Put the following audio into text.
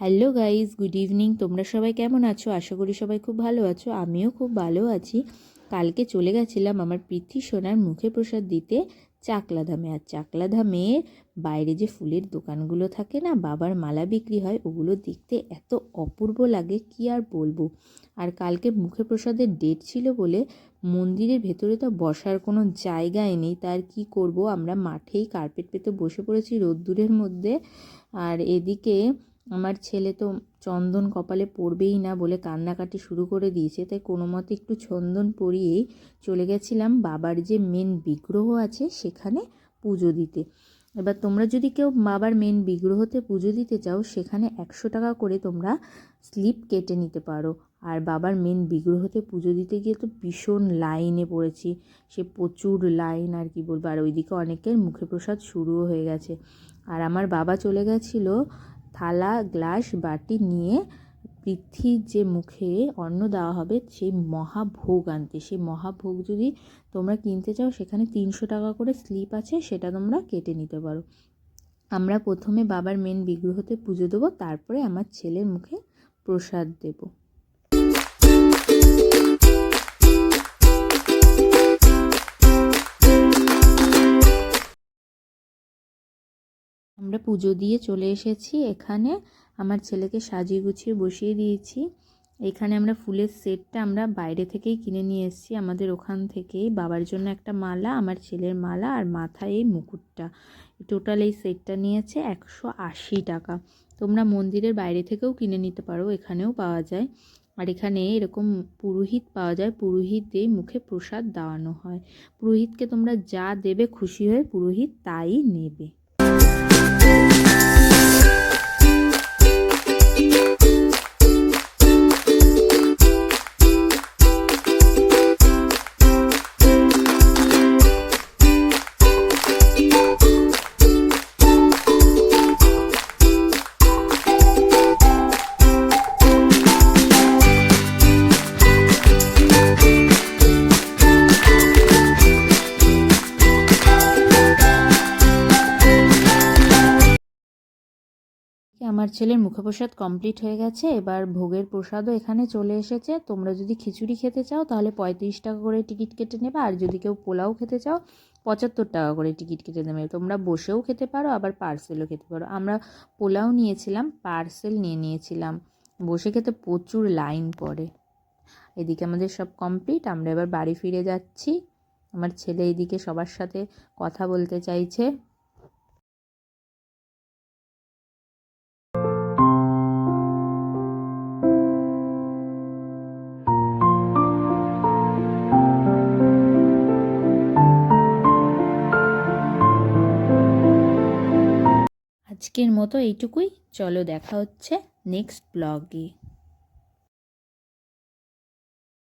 Hello guys good evening. তোমরা সবাই কেমন আছো? আশা করি সবাই খুব ভালো আছো। আমিও খুব ভালো আছি। কালকে চলে গেছিলাম আমার পৃথ্বী সোনার মুখে প্রসাদ দিতে চাকলা ধামে আর চাকলা ধামে বাইরে যে ফুলের দোকানগুলো থাকে না, বাবার মালা বিক্রি হয়, ওগুলো দেখতে এত অপূর্ব লাগে, কি আর বলব? আর কালকে মুখে প্রসাদের ডেট ছিল বলে মন্দিরের ভেতরে তো বসার কোনো জায়গাই নেই তার কি করব? আমরা মাঠেই কার্পেট পেতে বসে পড়েছি রোদ্দুরের মধ্যে। আর এদিকে আমার ছেলে তো চন্দন কপালে পড়বেই না বলে কান্নাকাটি শুরু করে দিয়েছে, তাই কোনো মতে একটু চন্দন পরিয়েই চলে গেছিলাম বাবার যে মেন বিগ্রহ আছে সেখানে পুজো দিতে। এবার তোমরা যদি কেউ বাবার মেন বিগ্রহতে পুজো দিতে চাও, সেখানে একশো টাকা করে তোমরা স্লিপ কেটে নিতে পারো। আর বাবার মেন বিগ্রহতে পুজো দিতে গিয়ে তো ভীষণ লাইনে পড়েছি, সে প্রচুর লাইন আর কি বলব, আর ওইদিকে অনেকের মুখে প্রসাদ শুরুও হয়ে গেছে। আর আমার বাবা চলে গেছিল থালা, গ্লাস, বাটি নিয়ে পৃথ্বীর যে মুখে অন্ন দেওয়া হবে, সেই মহাভোগ আনতে। সেই মহাভোগ যদি তোমরা কিনতে চাও, সেখানে তিনশো টাকা করে স্লিপ আছে, সেটা তোমরা কেটে নিতে পারো। আমরা প্রথমে বাবার মেন বিগ্রহতে পুজো দেবো, তারপরে আমার ছেলের মুখে প্রসাদ দেবো। আমরা পুজো দিয়ে চলে এসেছি। এখানে আমার ছেলেকে সাজিয়ে গুছিয়ে বসিয়ে দিয়েছি। এখানে আমরা ফুলের সেটটা আমরা বাইরে থেকেই কিনে নিয়ে এসেছি। আমাদের ওখান থেকেই বাবার জন্য একটা মালা, আমার ছেলের মালা আর মাথায় এই মুকুটটা। টোটাল এই সেটটা নিয়েছে একশো আশি টাকা। তোমরা মন্দিরের বাইরে থেকেও কিনে নিতে পারো, এখানেও পাওয়া যায়। আর এখানে এরকম পুরোহিত পাওয়া যায়। পুরোহিত দিয়ে মুখে প্রসাদ দেওয়ানো হয়। পুরোহিতকে তোমরা যা দেবে খুশি হয়ে পুরোহিত তাই নেবে। আমার ছেলের মুখপ্রসাদ কমপ্লিট হয়ে গেছে, এবার ভোগের প্রসাদও এখানে চলে এসেছে। তোমরা যদি খিচুড়ি খেতে চাও, তাহলে পঁয়ত্রিশ টাকা করে টিকিট কেটে নেবে, আর যদি কেউ পোলাও খেতে চাও, পঁচাত্তর টাকা করে টিকিট কেটে নেবে। তোমরা বসেও খেতে পারো, আবার পার্সেলও খেতে পারো। আমরা পোলাও নিয়েছিলাম পার্সেল নিয়ে নিয়েছিলাম। বসে খেতে প্রচুর লাইন পড়ে। এদিকে আমাদের সব কমপ্লিট আমরা এবার বাড়ি ফিরে যাচ্ছি। আমার ছেলে এদিকে সবার সাথে কথা বলতে চাইছে। আজকের মতো এইটুকুই। চলো দেখা হচ্ছে নেক্সট ব্লগে